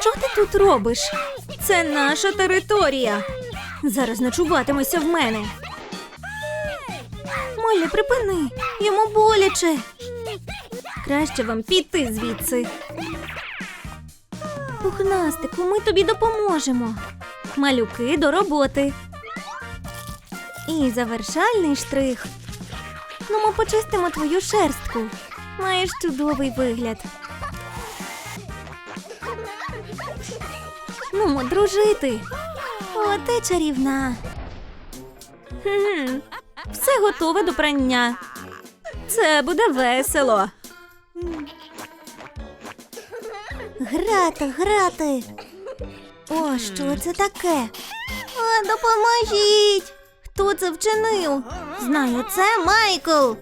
Що ти тут робиш? Це наша територія. Зараз ночуватимеся в мене. Молі, припини, йому боляче. Краще вам піти звідси. Пухнастику, ми тобі допоможемо. Малюки до роботи. І завершальний штрих. Ну, ми почистимо твою шерстку. Маєш чудовий вигляд. Ну, дружити. О, ти чарівна. Хм, все готове до прання. Це буде весело. Грати, грати. О, що це таке? А, допоможіть! Хто це вчинив? Знаю, це Майкл.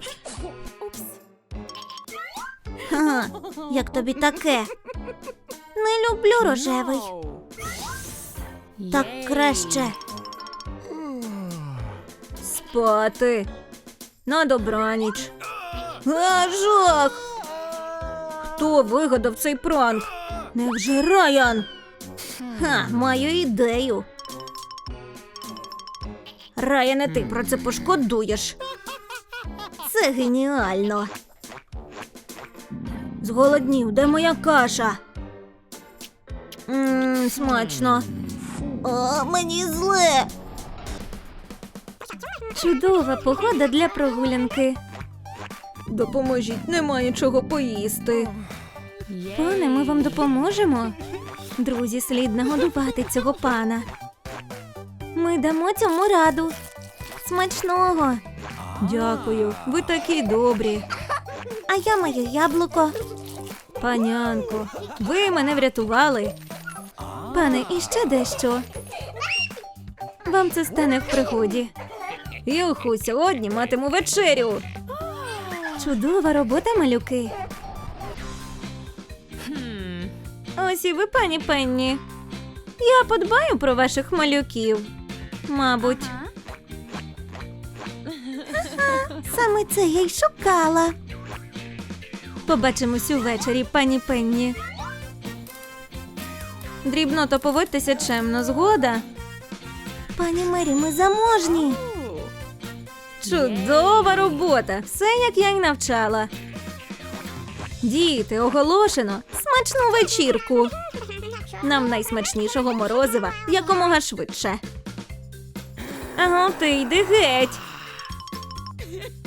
Ха, як тобі таке? Не люблю рожевий. Так краще. Спати. На добраніч. А, жах! Хто вигадав цей пранк? Невже Райан? Ха, маю ідею. Раяне, ти про це пошкодуєш. Це геніально. Зголоднів, де моя каша? Ммм, смачно. О, мені зле. Чудова погода для прогулянки. Допоможіть, немає чого поїсти. Пане, ми вам допоможемо. Друзі, слід нагодувати цього пана. Ми дамо цьому раду. Смачного. Дякую, ви такі добрі. А я маю яблуко. Панянко, ви мене врятували. Пане, і ще дещо. Вам це стане в пригоді. Юху, сьогодні матиму вечерю. Чудова робота, малюки. Ось і ви, пані Пенні. Я подбаю про ваших малюків. Мабуть. Ага, Саме це я й шукала. Побачимось увечері, пані Пенні. Дрібно то поводьтеся чемно, згода. Пані Мері, ми заможні. Чудова робота! Все як я й навчала. Діти, оголошено смачну вечірку. Нам найсмачнішого морозива якомога швидше. Ага, ти йди геть.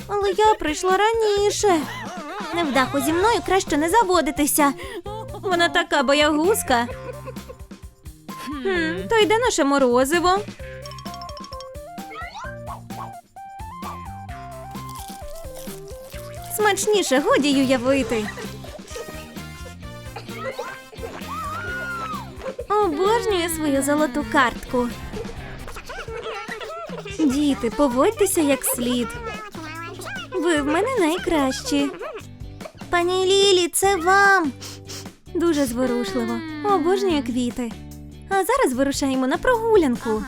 Але я прийшла раніше. Невдаху зі мною краще не заводитися. Вона така боягузка. Хм, то йде наше морозиво. Смачніше годі уявити. Обожнюю свою золоту картку. Діти, поводьтеся як слід. Ви в мене найкращі. Пані Лілі, це вам. Дуже зворушливо. Обожнюю квіти. А зараз вирушаємо на прогулянку.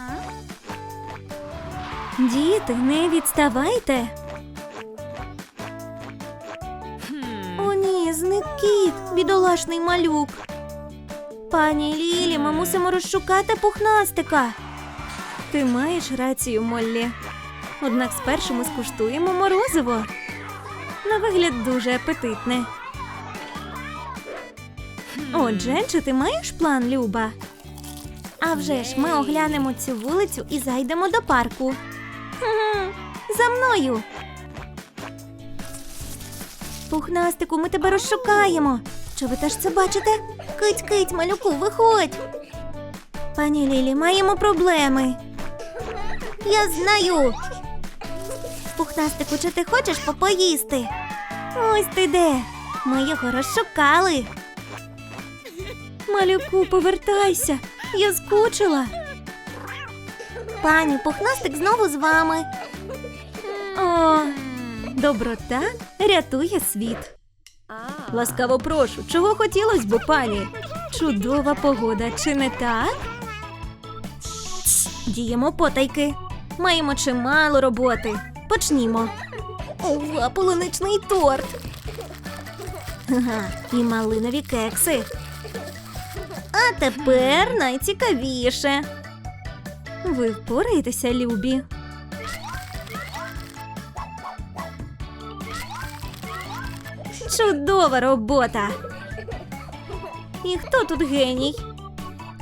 Діти, не відставайте. О, ні, зник кіт, бідолашний малюк. Пані Лілі, ми мусимо розшукати пухнастика. Ти маєш рацію, Моллі. Однак спершу ми скуштуємо морозиво. На вигляд дуже апетитне. Отже, чи ти маєш план, Люба? А вже ж ми оглянемо цю вулицю і зайдемо до парку. Хм, За мною. Пухнастику, ми тебе розшукаємо. Чи ви теж це бачите? Кить, кить, малюку, виходь. Пані Лілі, маємо проблеми. Я знаю. Пухнастику, чи ти хочеш попоїсти? Ось ти де. Ми його розшукали. Малюку, повертайся. Я скучила. Пані, пухнастик знову з вами. О, доброта рятує світ. Ласкаво прошу, чого хотілось би, пані? Чудова погода, чи не так? Діємо потайки. Маємо чимало роботи. Почнімо. Ова, полуничний торт. Ага, і малинові кекси. А тепер найцікавіше. Ви впораєтеся, любі. Чудова робота. І хто тут геній?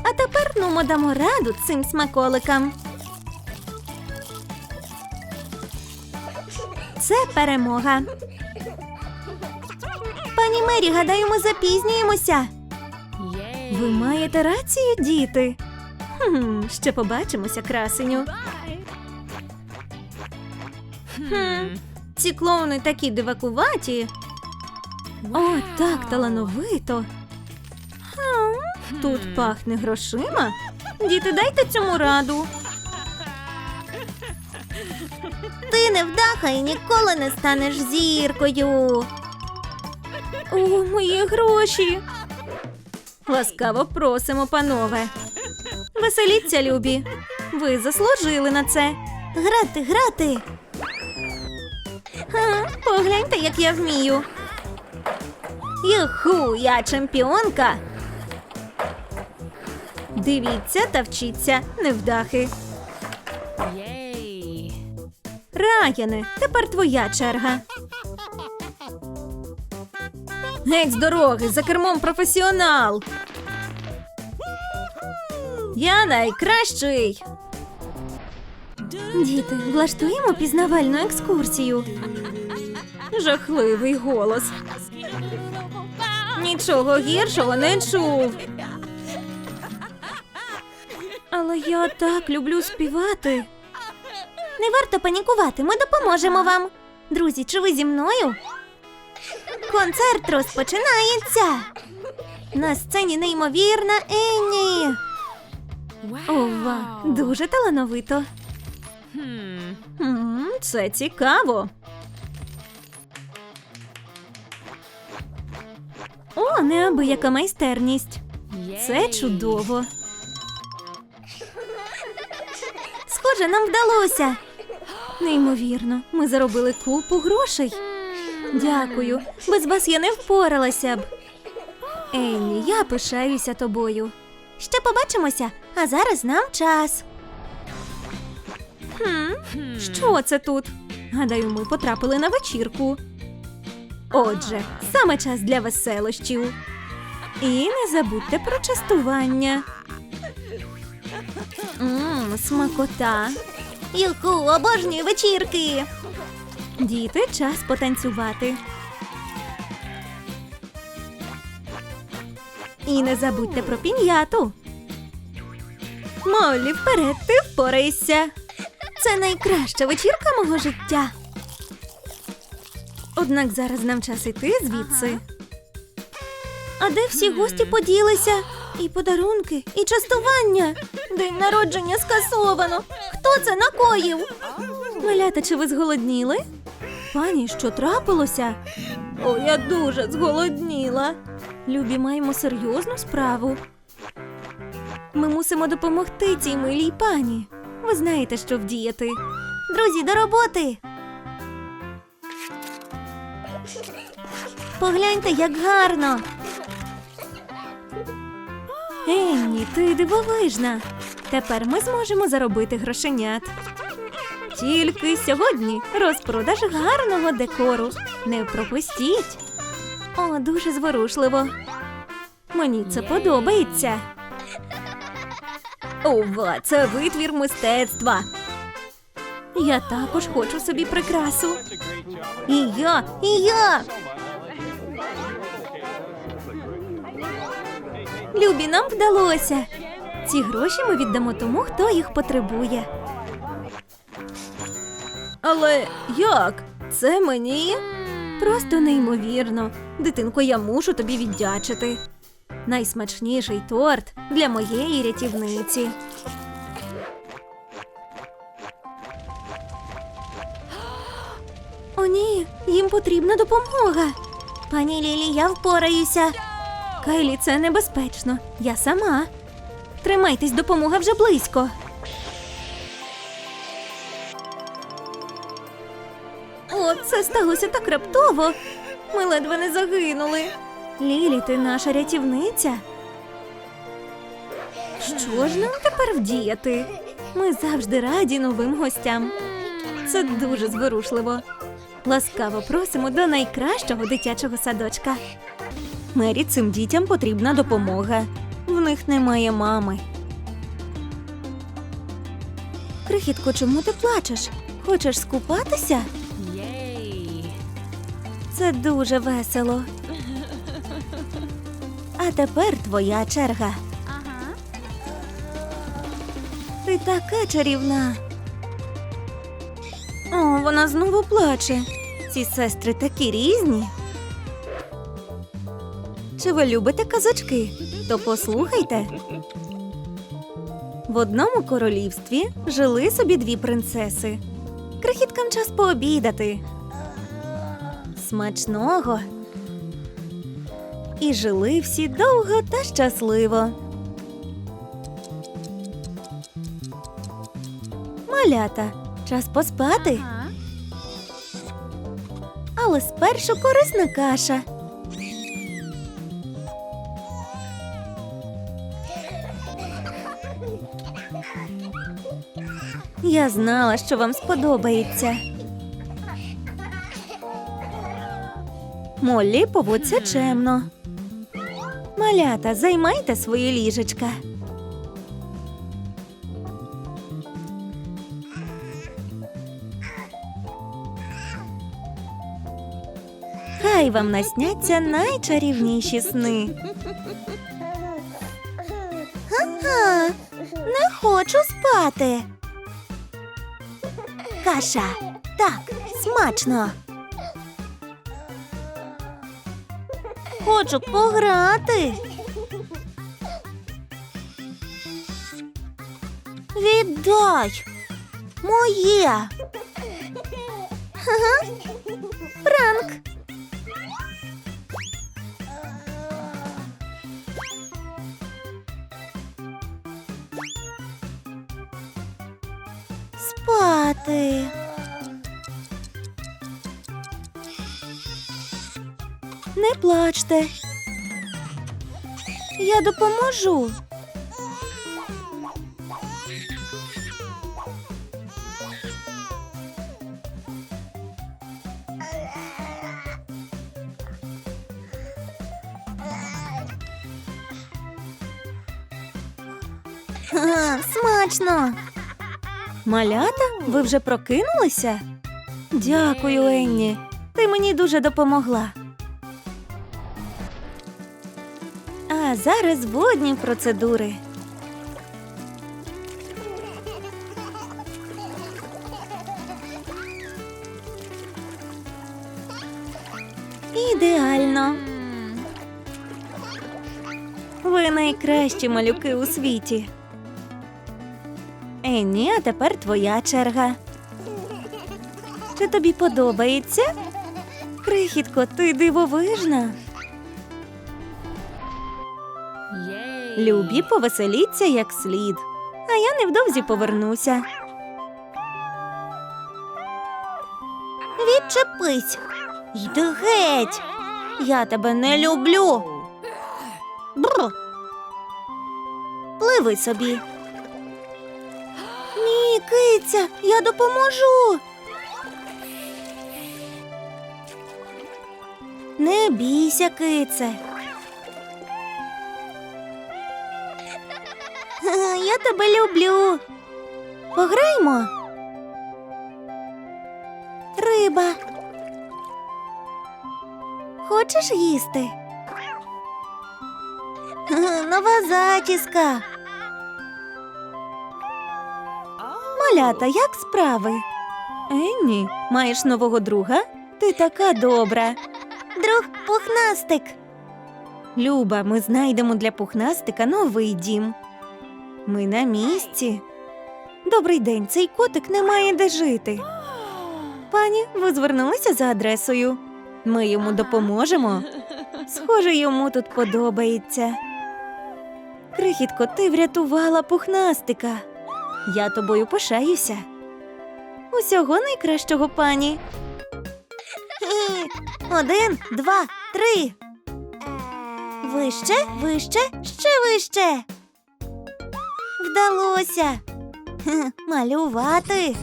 А тепер ну дамо раду цим смаколикам. Це перемога. Пані Мері, гадаю, ми запізнюємося. Ви маєте рацію, діти. Хм, ще побачимося, красеню. Хм, ці клоуни такі дивакуваті. О, так талановито. Хм, тут пахне грошима. Діти, дайте цьому раду. Ти невдаха і ніколи не станеш зіркою. О, мої гроші. Ласкаво просимо, панове. Веселіться, любі. Ви заслужили на це. Грати, грати. Ха, погляньте, як я вмію. Юху, я чемпіонка. Дивіться та вчіться, невдахи. Раяне, тепер твоя черга. Геть з дороги, за кермом професіонал. Я найкращий. Діти, влаштуємо пізнавальну екскурсію. Жахливий голос. Нічого гіршого не чув. Але я так люблю співати. Не варто панікувати, ми допоможемо вам. Друзі, чи ви зі мною? Концерт розпочинається. На сцені неймовірна Енні. Ова, дуже талановито. М, Це цікаво. О, неабияка майстерність. Це чудово. Схоже, нам вдалося. Неймовірно, ми заробили купу грошей. Дякую. Без вас я не впоралася б. Енні, я пишаюся тобою. Ще побачимося, а зараз нам час. Хм, що це тут? Гадаю, ми потрапили на вечірку. Отже, саме час для веселощів. І не забудьте про частування. Мм, смакота. Юху, обожнюю вечірки. Діти, час потанцювати. І не забудьте про пін'яту. Моллі, вперед, ти впорайся. Це найкраща вечірка мого життя. Однак зараз нам час іти звідси. А де всі гості поділися? І подарунки, і частування. День народження скасовано. Хто це накоїв? Малята, чи ви зголодніли? Пані, що трапилося? О, я дуже зголодніла. Любі, маємо серйозну справу. Ми мусимо допомогти цій милій пані. Ви знаєте, що вдіяти. Друзі, до роботи. Погляньте, як гарно. Енні, ти дивовижна. Тепер ми зможемо заробити грошенят. Тільки сьогодні розпродаж гарного декору. Не пропустіть. О, дуже зворушливо. Мені це подобається. Ова, це витвір мистецтва. Я також хочу собі прикрасу. І я, і я. Любі, нам вдалося. Ці гроші ми віддамо тому, хто їх потребує. Але як? Це мені? Просто неймовірно. Дитинко, я мушу тобі віддячити. Найсмачніший торт для моєї рятівниці. О, ні, їм потрібна допомога. Пані Лілі, я впораюся. Кайлі, це небезпечно. Я сама. Тримайтесь, допомога вже близько. Це сталося так раптово. Ми ледве не загинули. Лілі, ти наша рятівниця. Що ж нам тепер вдіяти? Ми завжди раді новим гостям. Це дуже зворушливо. Ласкаво просимо до найкращого дитячого садочка. Мері цим дітям потрібна допомога. В них немає мами. Крихітко, чому ти плачеш? Хочеш скупатися? Це дуже весело. А тепер твоя черга. Ага. Ти така чарівна. О, вона знову плаче. Ці сестри такі різні. Чи ви любите казочки? То послухайте. В одному королівстві жили собі дві принцеси. Крихіткам час пообідати. Смачного. І жили всі довго та щасливо. Малята, час поспати, Ага. але спершу корисна каша. Я знала, що вам сподобається. Моллі, поводься чемно. Малята, займайте свої ліжечка. Хай вам насняться найчарівніші сни. Ха-ха, не хочу спати. Каша. Так, смачно. Хочу пограти. Віддай. Моє. Ха-ха. Пранк. Спати. Не плачте. Я допоможу. Смачно. Малята, ви вже прокинулися? Дякую, Енні. Ти мені дуже допомогла. Зараз водні процедури. Ідеально. Ви найкращі малюки у світі. Енні, а тепер твоя черга. Чи тобі подобається? Крихітко, ти дивовижна. Любі, повеселіться як слід. А я невдовзі повернуся. Відчепись. Йди геть. Я тебе не люблю. Бррр. Пливи собі. Ні, киця, я допоможу. Не бійся, кице. Я тебе люблю. Пограймо. Риба. Хочеш їсти? Нова зачіска. Малята, як справи? Енні, маєш нового друга? Ти така добра. Друг пухнастик. Люба, ми знайдемо для пухнастика новий дім. Ми на місці. Добрий день, цей котик не має де жити. Пані, ви звернулися за адресою. Ми йому допоможемо. Схоже, йому тут подобається. Крихітко, ти врятувала пухнастика. Я тобою пишаюся. Усього найкращого, пані. Один, два, три. Вище, вище, ще вище. Вдалося. Малювати.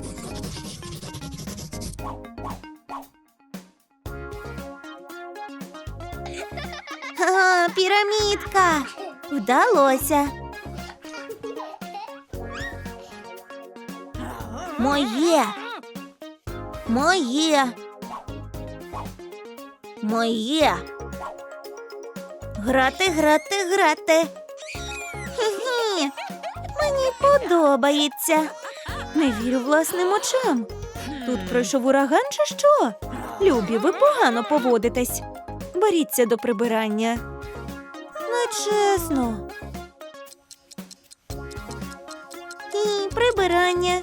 Ха, пірамідка. Вдалося. Моє. Моє. Моє. Грати, грати, грати. Мені подобається. Не вірю власним очам. Тут пройшов ураган чи що? Любі, ви погано поводитесь. Беріться до прибирання. Нечесно. І прибирання.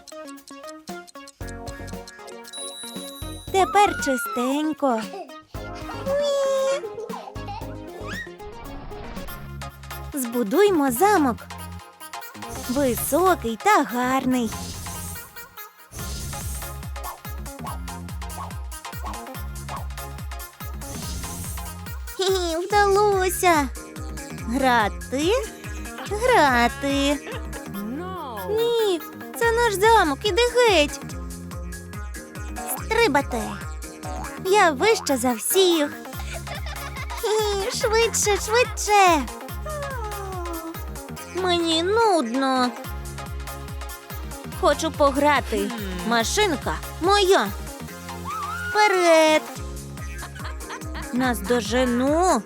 Тепер чистенько. Ні. Збудуймо замок. Високий та гарний. Хі, вдалося. Грати, грати. Ні, це наш замок, іди геть. Стрибати. Я вища за всіх. Хі, швидше, швидше. Мені нудно. Хочу пограти. Машинка моя. Вперед. Нас дожену.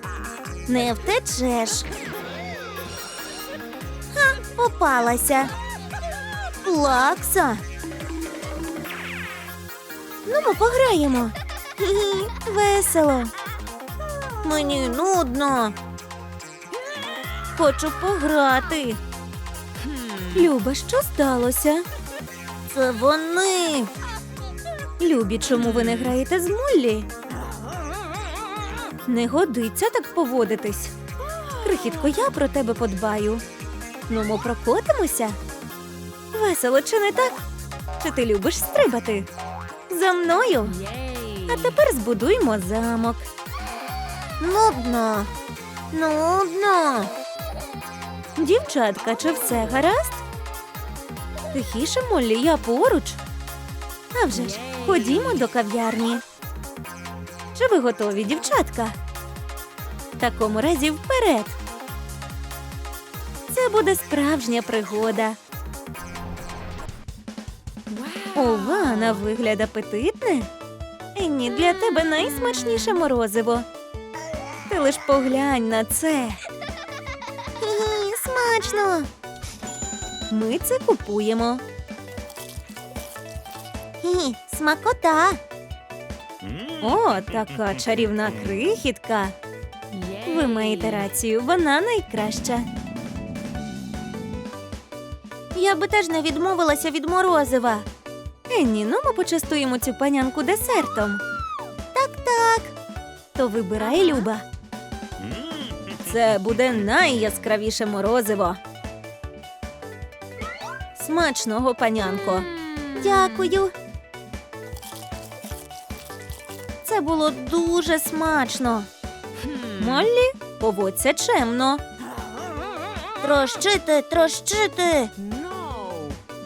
Не втечеш. Ха, попалася. Плакса. Ну, ми пограємо. Хі-хі, весело. Мені нудно. Хочу пограти. Люба, що сталося? Це вони. Любі, чому ви не граєте з Моллі? Не годиться так поводитись. Крихітко, я про тебе подбаю. Ну, ми прокотимося. Весело, чи не так? Чи ти любиш стрибати? За мною. А тепер збудуємо замок. Нудно. Нудно. Дівчатка, чи все гаразд? Тихіше, Моллі, я поруч. А вже ж, ходімо до кав'ярні. Чи ви готові, дівчатка? В такому разі вперед. Це буде справжня пригода. Ова, на вигляд апетитне. Енні, для тебе найсмачніше морозиво. Ти лиш поглянь на це. Смачно. Ми це купуємо. Хі, смакота. О, така чарівна крихітка. Ви маєте рацію, вона найкраща. Я би теж не відмовилася від морозива. Енні, ну ми почастуємо цю панянку десертом. Так, так. То вибирай, Люба. Це буде найяскравіше морозиво. Смачного, панянко. Дякую. Це було дуже смачно. Моллі, поводься чемно. Трощити, трощити. No.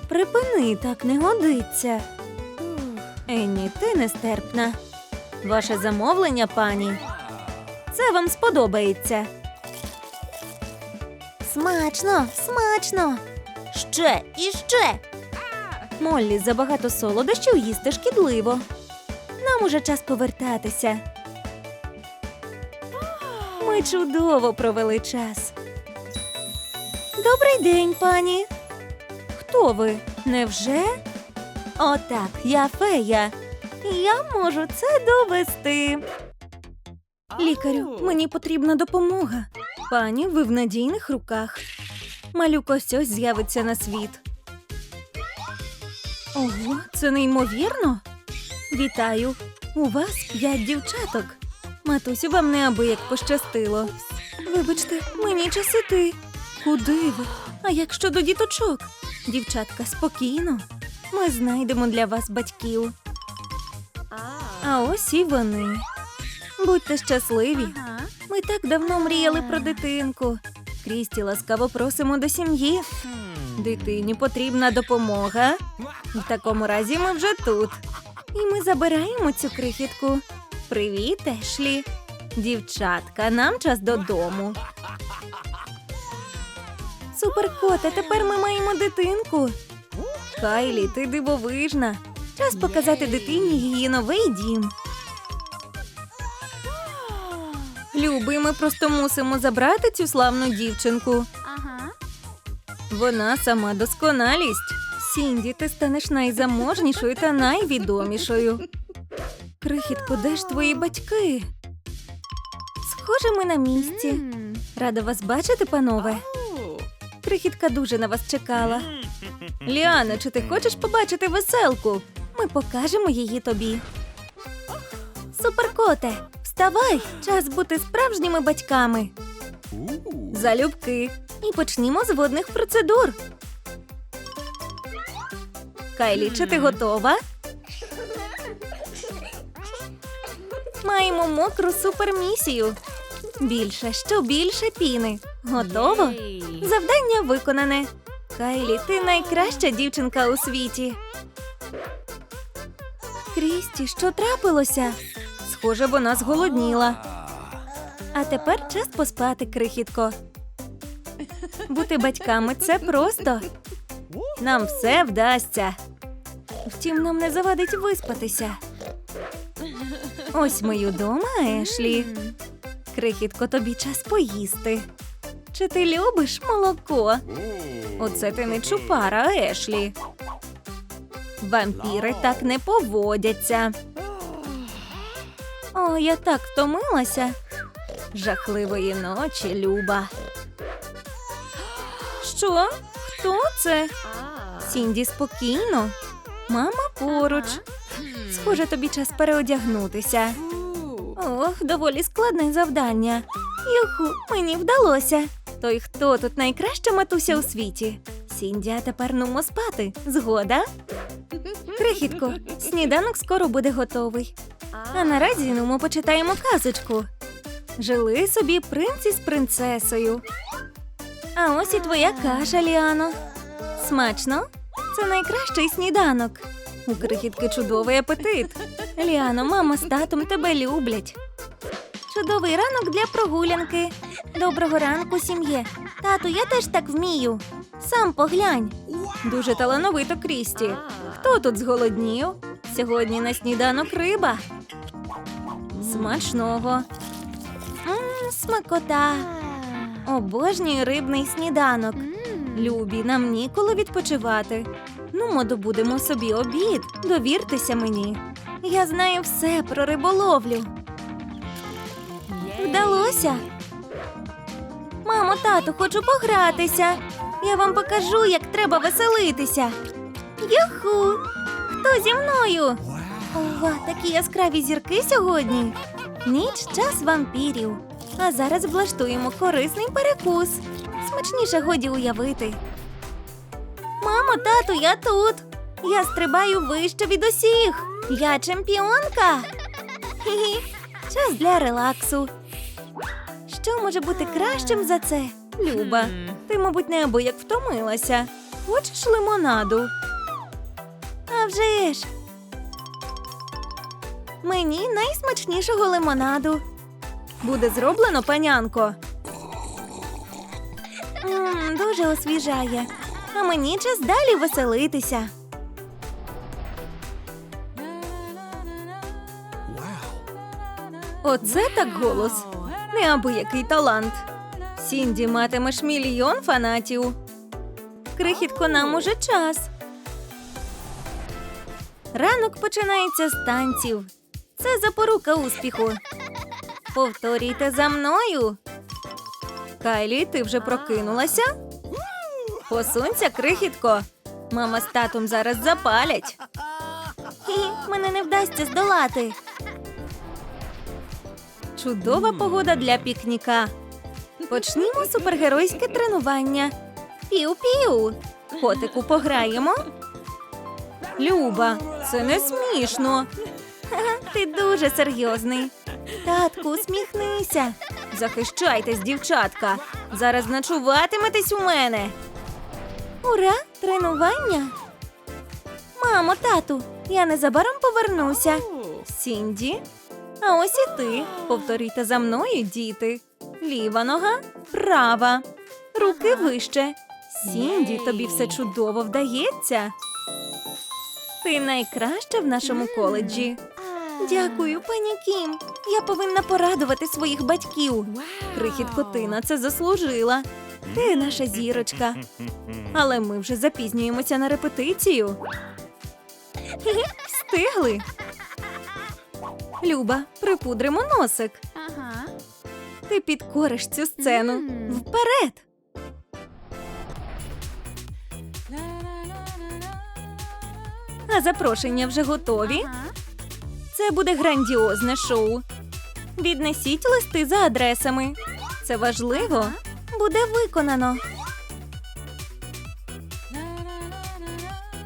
Припини, так не годиться. Енні, ти нестерпна. Ваше замовлення, пані. Це вам сподобається. Смачно, смачно. Ще і ще. Моллі, забагато солодощів їсти шкідливо. Нам уже час повертатися. Ми чудово провели час. Добрий день, пані. Хто ви? Невже? Отак, я фея. Я можу це довести. Лікарю, мені потрібна допомога. Пані, ви в надійних руках. Малюк ось ось з'явиться на світ. Ого, це неймовірно. Вітаю. У вас п'ять дівчаток. Матусю, вам неабияк пощастило. Вибачте, мені час іти. Куди ви? А як щодо діточок? Дівчатка, спокійно. Ми знайдемо для вас батьків. А ось і вони. Будьте щасливі. Ми так давно мріяли про дитинку. Крісті, ласкаво просимо до сім'ї. Дитині потрібна допомога. В такому разі ми вже тут. І ми забираємо цю крихітку. Привіт, Ешлі. Дівчатка, нам час додому. Суперкоте, тепер ми маємо дитинку. Кайлі, ти дивовижна. Час показати дитині її новий дім. Любий, ми просто мусимо забрати цю славну дівчинку. Ага. Вона сама досконалість. Сінді, ти станеш найзаможнішою та найвідомішою. Крихітко, де ж твої батьки? Схоже, ми на місці. Рада вас бачити, панове. Крихітка дуже на вас чекала. Ліана, чи ти хочеш побачити веселку? Ми покажемо її тобі. Суперкоте, вставай! Час бути справжніми батьками. Залюбки. І почнімо з водних процедур. Кайлі, чи ти готова? Маємо мокру супермісію. Більше, що більше піни. Готово? Завдання виконане. Кайлі, ти найкраща дівчинка у світі. Крісті, що трапилося? Схоже, вона зголодніла. А тепер час поспати, крихітко. Бути батьками це просто. Нам все вдасться. Втім, нам не завадить виспатися. Ось ми й удома, Ешлі. Крихітко, тобі час поїсти. Чи ти любиш молоко? Оце ти не чупара, Ешлі. Вампіри так не поводяться. Я так втомилася. Жахливої ночі, Люба. Що? Хто це? Сінді спокійно. Мама поруч. Схоже, тобі час переодягнутися. Ох, доволі складне завдання. Юху, мені вдалося. То й хто тут найкраща матуся у світі? Сінді, а тепер нумо спати. Згода? Крихітко, сніданок скоро буде готовий. А наразі нумо почитаємо казочку. Жили собі принц із принцесою. А ось і твоя каша, Ліано. Смачно? Це найкращий сніданок. У крихітки чудовий апетит. Ліано, мама з татом тебе люблять. Чудовий ранок для прогулянки. Доброго ранку, сім'є. Тату, я теж так вмію. Сам поглянь. Дуже талановито Крісті. Хто тут зголоднів? Сьогодні на сніданок риба. Смачного. Мм, смакота. Обожнюю рибний сніданок. Любі, нам ніколи відпочивати. Ну, ми добудемо собі обід. Довіртеся мені. Я знаю все про риболовлю. Вдалося. Мамо, тату, хочу погратися. Я вам покажу, як треба веселитися. Юху! Хто зі мною? Ова, такі яскраві зірки сьогодні. Ніч час вампірів. А зараз влаштуємо корисний перекус. Смачніше годі уявити. Мамо, тату, я тут. Я стрибаю вище від усіх. Я чемпіонка. Хі-хі. Час для релаксу. Що може бути кращим за це? Люба, ти, мабуть, неабияк втомилася. Хочеш лимонаду? А вже ж. Мені найсмачнішого лимонаду. Буде зроблено, панянко. Мм, дуже освіжає. А мені час далі веселитися. Оце так голос. Неабиякий талант. Сінді матимеш мільйон фанатів. Крихітко, нам уже час. Ранок починається з танців. Це запорука успіху. Повторюйте за мною. Кайлі, ти вже прокинулася? Посунься, крихітко. Мама з татом зараз запалять. Хі, мене не вдасться здолати. Чудова погода для пікніка. Почнімо супергеройське тренування. Піу-піу. Котику пограємо. Люба, це не смішно. Ти дуже серйозний. Татку, усміхнися. Захищайтесь, дівчатка. Зараз ночуватиметесь у мене. Ура! Тренування. Мамо, тату, я незабаром повернуся. Сінді. А ось і ти. Повторюйте за мною, діти. Ліва нога, права. Руки вище. Сінді, тобі все чудово вдається. Ти найкраща в нашому коледжі. Дякую, пані Кім. Я повинна порадувати своїх батьків. Wow. Крихітко, ти на це заслужила. Ти наша зірочка. Але ми вже запізнюємося на репетицію. Встигли. Люба, припудримо носик. Ти підкориш цю сцену. Вперед! А запрошення вже готові. Uh-huh. Це буде грандіозне шоу. Віднесіть листи за адресами. Це важливо. Буде виконано.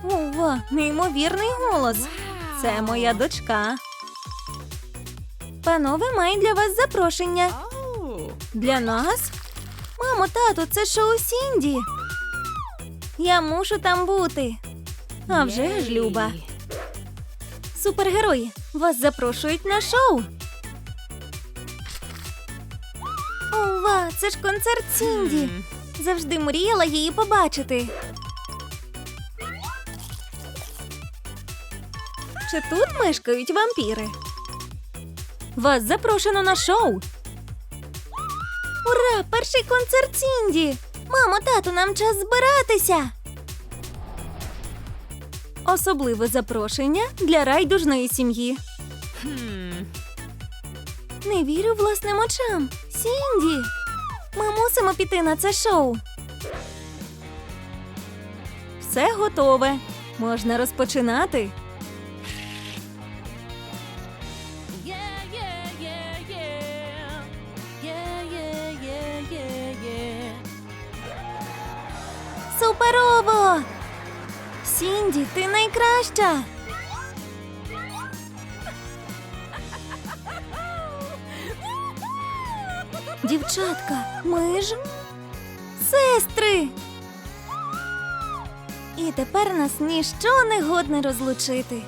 Ова, неймовірний голос. Це моя дочка. Панове, маю для вас запрошення. Для нас? Мамо, тату, це шоу Сінді. Я мушу там бути. А вже ж, Люба. Супергерої, вас запрошують на шоу. Ова, це ж концерт Сінді. Завжди мріяла її побачити. Чи тут мешкають вампіри? Вас запрошено на шоу. Ура! Перший концерт Сінді! Мамо, тату, нам час збиратися. Особливе запрошення для райдужної сім'ї. Hmm. Не вірю власним очам. Сінді. Ми мусимо піти на це шоу. Все готове. Можна розпочинати. Найкраща. Дівчатка, ми ж сестри. І тепер нас ніщо не годне розлучити.